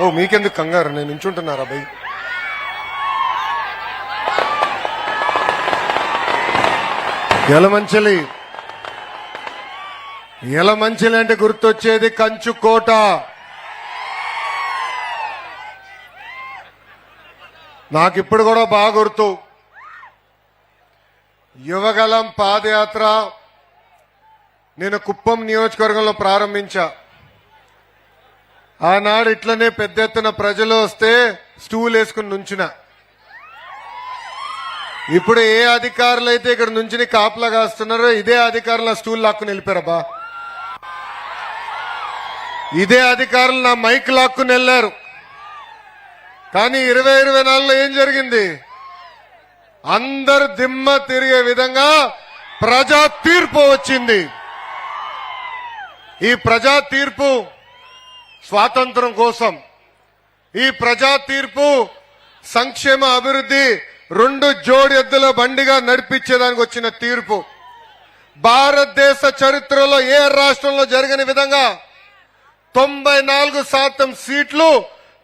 ఓ మీకెందుకు కంగారు? నేను నించుంటున్నారా భయ్ ఎలమంచలి ఎలమంచలి అంటే గుర్తొచ్చేది కంచుకోట నాకిప్పుడు నాకు ఇప్పుడు కూడా బాగా గుర్తు. యువగలం పాదయాత్ర. నేను కుప్పం నియోజకవర్గంలో ప్రారంభించా. ఆనాడు ఇట్లనే పెద్ద ఎత్తున ప్రజలు వస్తే స్టూల్ వేసుకుని నుంచున. ఇప్పుడు ఏ అధికారులు అయితే ఇక్కడ నుంచి కాపలా కాస్తున్నారో ఇదే అధికారులు ఆ స్టూల్ లాక్కుని వెళ్ళిపోయారబ్బా ఇదే అధికారులు నా మైక్ లాక్కుని వెళ్ళారు. కానీ ఇరవై ఇరవై నాలుగులో ఏం జరిగింది? అందరు దిమ్మ తిరిగే విధంగా ప్రజా తీర్పు వచ్చింది. ఈ ప్రజా తీర్పు స్వాతంత్రం కోసం ఈ ప్రజా తీర్పు సంక్షేమ అభివృద్ధి రెండు జోడి ఎద్దుల బండిగా నడిపించేదానికి వచ్చిన తీర్పు. భారతదేశ చరిత్రలో ఏ రాష్ట్రంలో జరగని విధంగా తొంభై నాలుగు శాతం సీట్లు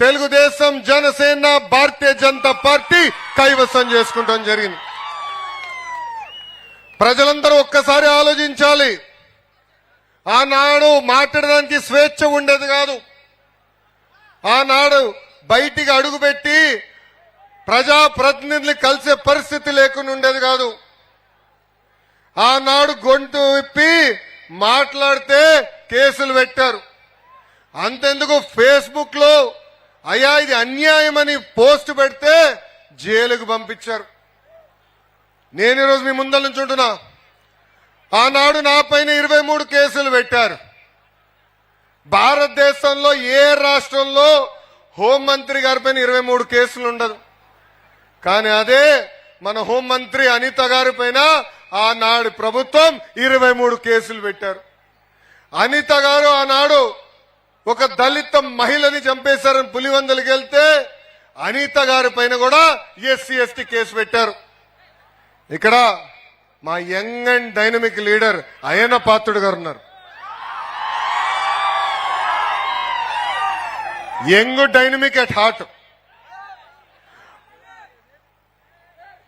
తెలుగుదేశం జనసేన భారతీయ జనతా పార్టీ కైవసం చేసుకుంటాం జరిగింది. ప్రజలందరూ ఒక్కసారి ఆలోచించాలి. ఆనాడు మాట్లాడడానికి స్వేచ్ఛ ఉండేది కాదు. ఆనాడు బయటికి అడుగుపెట్టి ప్రజాప్రతినిధులు కలిసే పరిస్థితి లేకుండా ఉండేది కాదు. ఆనాడు గొంతు విప్పి మాట్లాడితే కేసులు పెట్టారు. అంతెందుకు ఫేస్బుక్లో అయా ఇది అన్యాయం అని పోస్ట్ పెడితే జైలుకు పంపించారు. నేను ఈరోజు మీ ముందర నుంచి ఉంటున్నా ఆనాడు నా పైన ఇరవై మూడు కేసులు పెట్టారు. భారతదేశంలో ఏ రాష్ట్రంలో హోంమంత్రి గారి పైన ఇరవై మూడు కేసులు ఉండదు. కానీ అదే మన హోంమంత్రి అనిత గారి పైన ఆనాడు ప్రభుత్వం ఇరవై మూడు కేసులు పెట్టారు. అనిత గారు ఆనాడు ఒక దళిత మహిళని చంపేశారని పులివందలకి వెళ్తే అనిత గారి పైన కూడా ఎస్సీ ఎస్టీ కేసు పెట్టారు. ఇక్కడ మా యంగ్ అండ్ డైనమిక్ లీడర్ అయన పాత్రుడు గారు ఉన్నారు. Young dynamic at heart.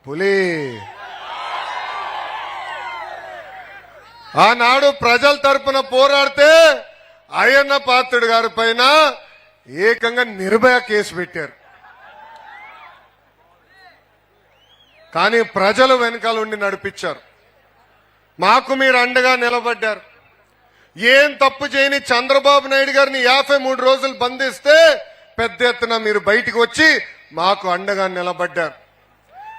పులి. ఆనాడు ప్రజల తరపున పోరాడితే అయ్యన్న పాత్రుడు గారి పైన ఏకంగా నిర్భయ కేసు పెట్టారు. కానీ ప్రజలు వెనకాల ఉండి నడిపించారు. మాకు మీరు అండగా నిలబడ్డారు. ఏం తప్పు చేయని చంద్రబాబు నాయుడు గారిని యాభై మూడు రోజులు బంధిస్తే పెద్ద ఎత్తున మీరు బయటికి వచ్చి మాకు అండగా నిలబడ్డారు.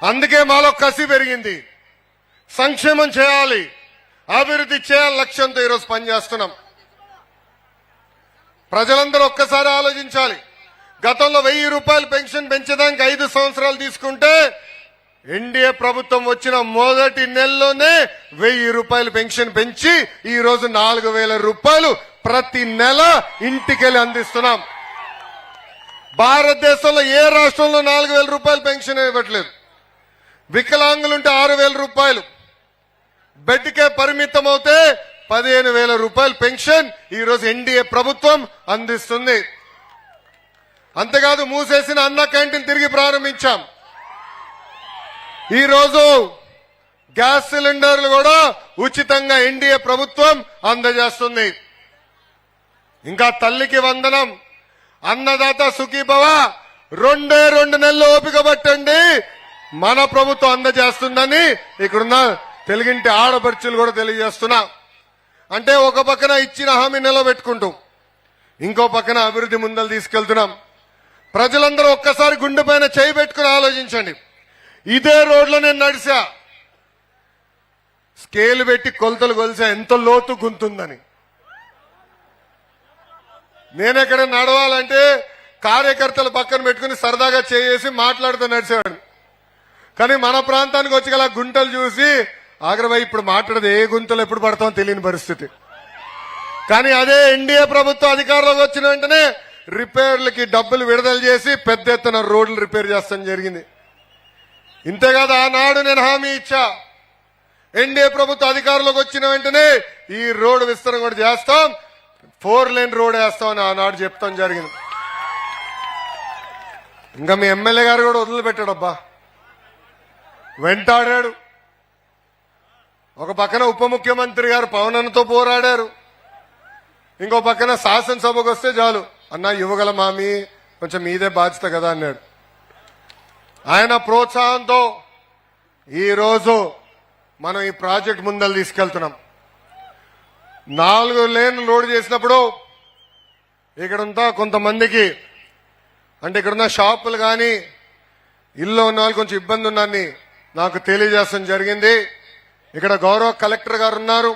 అందుకే మాలో కసి పెరిగింది. సంక్షేమం చేయాలి. అభివృద్ధి చేయాలి లక్ష్యంతో ఈరోజు పనిచేస్తున్నాం. ప్రజలందరూ ఒక్కసారి ఆలోచించాలి. గతంలో వెయ్యి రూపాయలు పెన్షన్ పెంచడానికి ఐదు సంవత్సరాలు తీసుకుంటే ఎన్డీఏ ప్రభుత్వం వచ్చిన మొదటి నెలలోనే వెయ్యి రూపాయలు పెన్షన్ పెంచి ఈ రోజు నాలుగు వేల రూపాయలు ప్రతి నెల ఇంటికెళ్ళి అందిస్తున్నాం. భారతదేశంలో ఏ రాష్ట్రంలో నాలుగు వేల రూపాయలు పెన్షన్ ఇవ్వట్లేదు? వికలాంగులుంటే ఆరు వేల రూపాయలు. బెడ్కే పరిమితం అవుతే పదిహేను వేల రూపాయలు పెన్షన్ ఈ రోజు ఎన్డీఏ ప్రభుత్వం అందిస్తుంది. అంతేకాదు మూసేసిన అన్న క్యాంటీన్ తిరిగి ప్రారంభించాం. ఈ రోజు గ్యాస్ సిలిండర్లు కూడా ఉచితంగా ఎన్డీఏ ప్రభుత్వం అందజేస్తుంది. ఇంకా తల్లికి వందనం అన్నదాత సుఖీభవ రెండే రెండు నెలలు ఓపిక పట్టండి మన ప్రభుత్వం అందజేస్తుందని ఇక్కడున్న తెలుగింటి ఆడపడుచులు కూడా తెలియజేస్తున్నా. అంటే ఒక పక్కన ఇచ్చిన హామీ నిలబెట్టుకుంటూ ఇంకో పక్కన అభివృద్ధి ముందలు తీసుకెళ్తున్నాం. ప్రజలందరూ ఒక్కసారి గుండె పైన చేయి పెట్టుకుని ఆలోచించండి. ఇదే రోడ్లో నేను నడిచా స్కేల్ పెట్టి కొలతలు కొలిసా ఎంత లోతు గుంతుందని. నేను ఎక్కడ నడవాలంటే కార్యకర్తలు పక్కన పెట్టుకుని సరదాగా చేసి మాట్లాడుతూ నడిచేవాడు కానీ మన ప్రాంతానికి వచ్చి గల గుంటలు చూసి ఆగ్రభాయ్ ఇప్పుడు మాట్లాడదు ఏ గుంతలు ఎప్పుడు పడతామో తెలియని పరిస్థితి. కానీ అదే ఎన్డీఏ ప్రభుత్వం అధికారంలోకి వచ్చిన వెంటనే రిపేర్లకి డబ్బులు విడుదల చేసి పెద్ద ఎత్తున రోడ్లు రిపేర్ చేస్తాం జరిగింది. ఇంతేకాదు ఆనాడు నేను హామీ ఇచ్చా. ఎన్డీఏ ప్రభుత్వ అధికారంలోకి వచ్చిన వెంటనే ఈ రోడ్డు విస్తరణ కూడా చేస్తాం. ఫోర్ లేన్ రోడ్ వేస్తామని ఆనాడు చెప్తాం జరిగింది. ఇంకా మీ ఎమ్మెల్యే గారు కూడా వదిలిపెట్టాడబ్బా. వెంటాడాడు. ఒక పక్కన ఉప ముఖ్యమంత్రి గారు పవనన్నతో పోరాడారు. ఇంకో పక్కన శాసనసభకు వస్తే చాలు. అన్న యువగల మామి కొంచెం మీదే బాధ్యత కదా అన్నాడు. ఆయన ప్రోత్సాహంతో ఈరోజు మనం ఈ ప్రాజెక్ట్ ముందలు తీసుకెళ్తున్నాం. నాలుగు లేన్లు లోడ్ చేసినప్పుడు ఇక్కడంతా కొంతమందికి అంటే ఇక్కడున్న షాపులు కానీ ఇల్లు ఉన్న వాళ్ళు కొంచెం ఇబ్బంది ఉన్నాన్ని నాకు తెలియజేస్తాం జరిగింది. ఇక్కడ గౌరవ కలెక్టర్ గారు ఉన్నారు.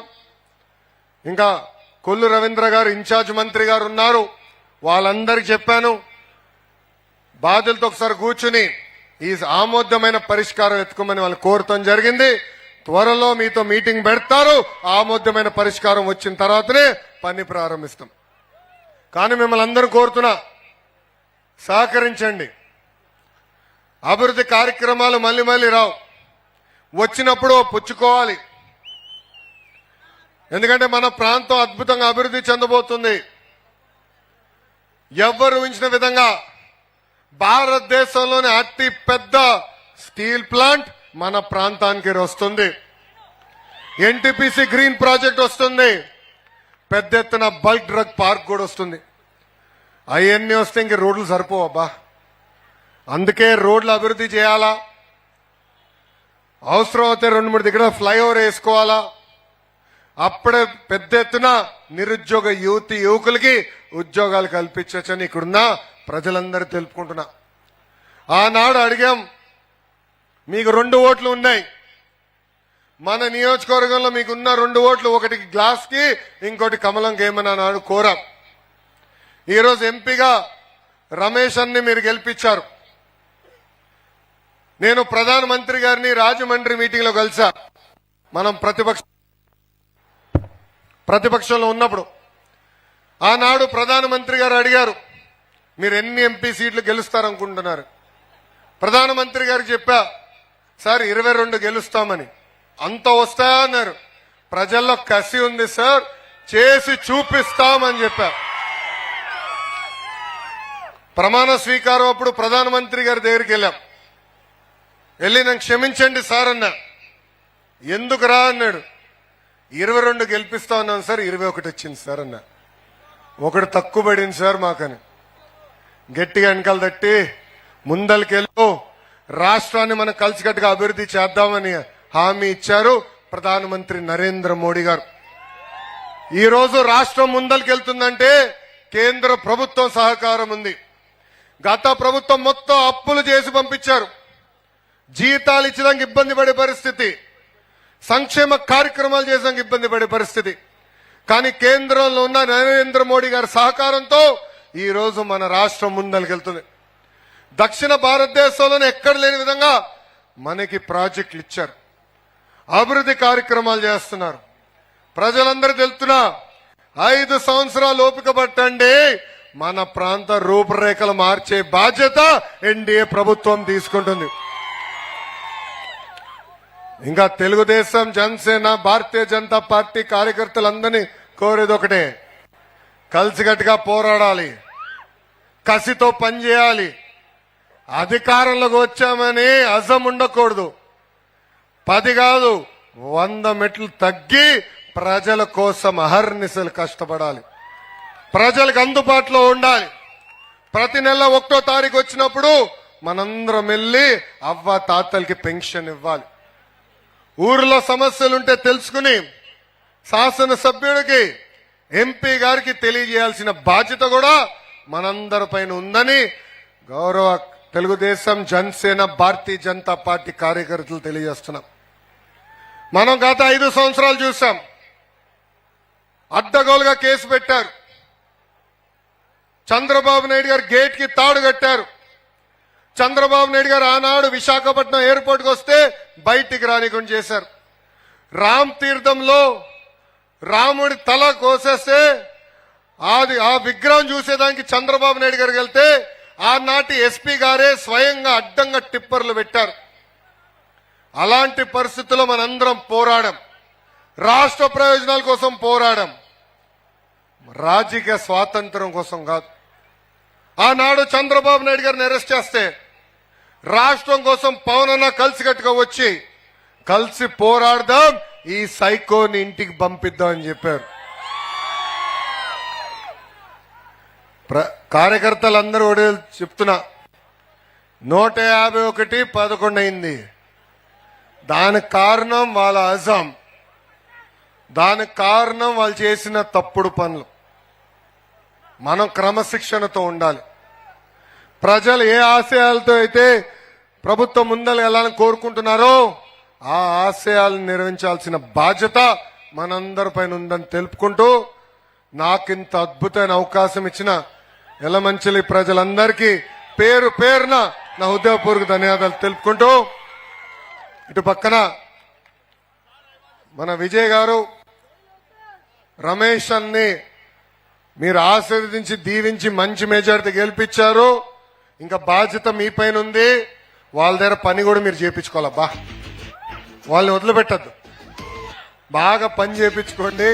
ఇంకా కొల్లు రవీంద్ర గారు ఇన్ఛార్జ్ మంత్రి గారు ఉన్నారు. వాళ్ళందరికీ చెప్పాను. బాధ్యులతో ఒకసారి కూర్చుని ఈ ఆమోదమైన పరిష్కారం ఎత్తుకోమని వాళ్ళు కోరటం జరిగింది. త్వరలో మీతో మీటింగ్ పెడతారు. ఆమోదమైన పరిష్కారం వచ్చిన తర్వాతనే పని ప్రారంభిస్తాం. కానీ మిమ్మల్ని అందరూ కోరుతున్నా సహకరించండి. అభివృద్ధి కార్యక్రమాలు మళ్ళీ మళ్ళీ రావు. వచ్చినప్పుడు పుచ్చుకోవాలి. ఎందుకంటే మన ప్రాంతం అద్భుతంగా అభివృద్ధి చెందబోతుంది. ఎవ్వరు ఊహించిన విధంగా భారతదేశంలోని అతి పెద్ద స్టీల్ ప్లాంట్ మన ప్రాంతానికి వస్తుంది. ఎన్టీపీసీ గ్రీన్ ప్రాజెక్ట్ వస్తుంది. పెద్ద ఎత్తున బల్క్ డ్రగ్ పార్క్ కూడా వస్తుంది. అవన్నీ వస్తే ఇంక రోడ్లు సరిపోవబ్బా అందుకే రోడ్లు అభివృద్ధి చేయాలా? అవసరం అయితే రెండు మూడు దగ్గర ఫ్లైఓవర్ వేసుకోవాలా? అప్పుడే పెద్ద ఎత్తున నిరుద్యోగ యువతి యువకులకి ఉద్యోగాలు కల్పించవచ్చని ఇక్కడున్న ప్రజలందరూ తెలుపుకుంటున్నా. ఆనాడు అడిగాం మీకు రెండు ఓట్లు ఉన్నాయి. మన నియోజకవర్గంలో మీకున్న రెండు ఓట్లు ఒకటి గ్లాస్కి ఇంకోటి కమలం గేమని అన్నాడు కోరాం. ఈరోజు ఎంపీగా రమేష్ అన్ని మీరు గెలిపించారు. నేను ప్రధానమంత్రి గారిని రాజమండ్రి మీటింగ్లో కలిసా మనం ప్రతిపక్ష ప్రతిపక్షంలో ఉన్నప్పుడు. ఆనాడు ప్రధానమంత్రి గారు అడిగారు మీరు ఎన్ని ఎంపీ సీట్లు గెలుస్తారనుకుంటున్నారు? ప్రధానమంత్రి గారు చెప్పా సార్ ఇరవై రెండు గెలుస్తామని. అంత వస్తా అన్నారు. ప్రజల్లో కసి ఉంది సార్ చేసి చూపిస్తామని చెప్పా. ప్రమాణ స్వీకారం అప్పుడు ప్రధానమంత్రి గారి దగ్గరికి వెళ్ళాం. వెళ్ళి నన్ను క్షమించండి సార్ అన్నా. ఎందుకు రా? అన్నాడు. ఇరవై రెండు గెలిపిస్తా ఉన్నాను సార్ ఇరవై ఒకటి వచ్చింది సార్ అన్న. ఒకటి తక్కువ పడింది సార్ మాకని. గట్టిగా వెనకాల తట్టి ముందలకెళ్ళు. రాష్ట్రాన్ని మనం కలిసికట్టుగా అభివృద్ధి చేద్దామని హామీ ఇచ్చారు ప్రధానమంత్రి నరేంద్ర మోడీ గారు. ఈరోజు రాష్ట్రం ముందలకెళ్తుందంటే కేంద్ర ప్రభుత్వం సహకారం ఉంది. గత ప్రభుత్వం మొత్తం అప్పులు చేసి పంపించారు. జీతాలు ఇచ్చడానికి ఇబ్బంది పడే పరిస్థితి. సంక్షేమ కార్యక్రమాలు చేయడానికి ఇబ్బంది పడే పరిస్థితి. కానీ కేంద్రంలో ఉన్న నరేంద్ర మోడీ గారి సహకారంతో ఈరోజు మన రాష్ట్రం ముందలకెళ్తుంది. దక్షిణ భారతదేశంలోనే ఎక్కడ లేని విధంగా మనకి ప్రాజెక్టులు ఇచ్చారు. అభివృద్ధి కార్యక్రమాలు చేస్తున్నారు. ప్రజలందరూ తెలుతున్నా ఐదు సంవత్సరాలు ఓపిక పట్టండి మన ప్రాంత రూపురేఖలు మార్చే బాధ్యత ఎన్డీఏ ప్రభుత్వం తీసుకుంటుంది. ఇంకా తెలుగుదేశం జనసేన భారతీయ జనతా పార్టీ కార్యకర్తలందరినీ కోరేది ఒకటే కలిసికట్టుగా పోరాడాలి. కసితో పనిచేయాలి అధికారంలోకి వచ్చామని అజం ఉండకూడదు. పది కాదు వంద మెట్లు తగ్గి ప్రజల కోసం అహర్నిశలు కష్టపడాలి. ప్రజలకు అందుబాటులో ఉండాలి. ప్రతి నెల ఒకటో తారీఖు వచ్చినప్పుడు మనందరం వెళ్ళి అవ్వ తాతలకి పెన్షన్ ఇవ్వాలి. ఊరిలో సమస్యలుంటే తెలుసుకుని శాసనసభ్యుడికి ఎంపీ గారికి తెలియజేయాల్సిన బాధ్యత కూడా మనందరి పైన ఉందని గౌరవ తెలుగుదేశం జనసేన భారతీయ జనతా పార్టీ కార్యకర్తలు తెలియజేస్తున్నాం. మనం గత ఐదు సంవత్సరాలు చూసాం. అడ్డగోలుగా కేసు పెట్టారు. చంద్రబాబు నాయుడు గారు గేట్కి తాడు కట్టారు. చంద్రబాబు నాయుడు గారు ఆనాడు విశాఖపట్నం ఎయిర్పోర్ట్కి వస్తే బయటికి రానికుండా చేశారు. రామ్ తీర్థంలో రాముడి తల కోసేస్తే అది ఆ విగ్రహం చూసేదానికి చంద్రబాబు నాయుడు గారికి వెళ్తే ఆనాటి ఎస్పీ గారే స్వయంగా అడ్డంగా టిప్పర్లు పెట్టారు. అలాంటి పరిస్థితుల్లో మనందరం పోరాడం. రాష్ట్ర ప్రయోజనాల కోసం పోరాడం. రాజకీయ స్వాతంత్రం కోసం కాదు. ఆనాడు చంద్రబాబు నాయుడు గారిని అరెస్ట్ చేస్తే రాష్ట్రం కోసం పవన్ అన్న కలిసికట్టుగా వచ్చి కలిసి పోరాడదాం. ఈ సైకోని ఇంటికి పంపిద్దాం అని చెప్పారు. ప్ర- కార్యకర్తలందరూ కూడా చెప్తున్నా. నూట యాభై ఒకటి పదకొండు అయింది. దానికి కారణం వాళ్ళ అజాం. దానికి కారణం వాళ్ళు చేసిన తప్పుడు పనులు. మనం క్రమశిక్షణతో ఉండాలి. ప్రజలు ఏ ఆశయాలతో అయితే ప్రభుత్వం ముందలు వెళ్ళాలని కోరుకుంటున్నారో ఆ ఆశయాలను నిర్వహించాల్సిన బాధ్యత మనందరిపైన ఉందని తెలుపుకుంటూ నాకింత అద్భుతమైన అవకాశం ఇచ్చిన ఎలమంచిలి ప్రజలందరికీ పేరు పేరున నా హృదయపూర్వక ధన్యవాదాలు తెలుపుకుంటూ ఇటు పక్కన మన విజయ్ గారు రమేష్ అన్ని మీరు ఆశీర్వదించి దీవించి మంచి మెజారిటీ గెలిపించారు. ఇంకా బాధ్యత మీ పైన ఉంది. వాళ్ళ దగ్గర పని కూడా మీరు చేయించుకోవాలబ్బా వాళ్ళని వదిలిపెట్టద్దు. బాగా పని చేపించుకోండి.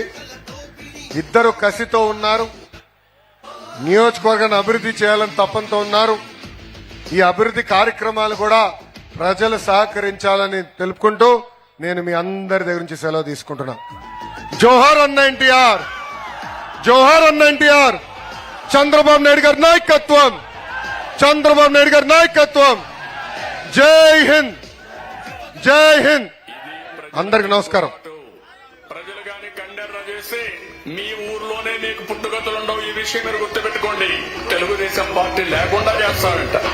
ఇద్దరు కసితో ఉన్నారు. నియోజకవర్గాన్ని అభివృద్ధి చేయాలని తపంతో ఉన్నారు. ఈ అభివృద్ధి కార్యక్రమాలు కూడా ప్రజలు సహకరించాలని తెలుపుకుంటూ నేను మీ అందరి దగ్గర నుంచి సెలవు తీసుకుంటున్నా. జోహర్ అన్న ఎన్టీఆర్! జోహర్ అన్న ఎన్టీఆర్! చంద్రబాబు నాయుడు గారి నాయకత్వం! చంద్రబాబు నాయుడు గారి నాయకత్వం! జై హింద్! జై హింద్! అందరికి నమస్కారం. ప్రజలు గాని కండెర్ర చేసి మీ ఊర్లోనే మీకు పుట్టుగతులుండవు ఈ విషయం మీరు గుర్తుపెట్టుకోండి. తెలుగుదేశం పార్టీ లేకుండా చేస్తారంట.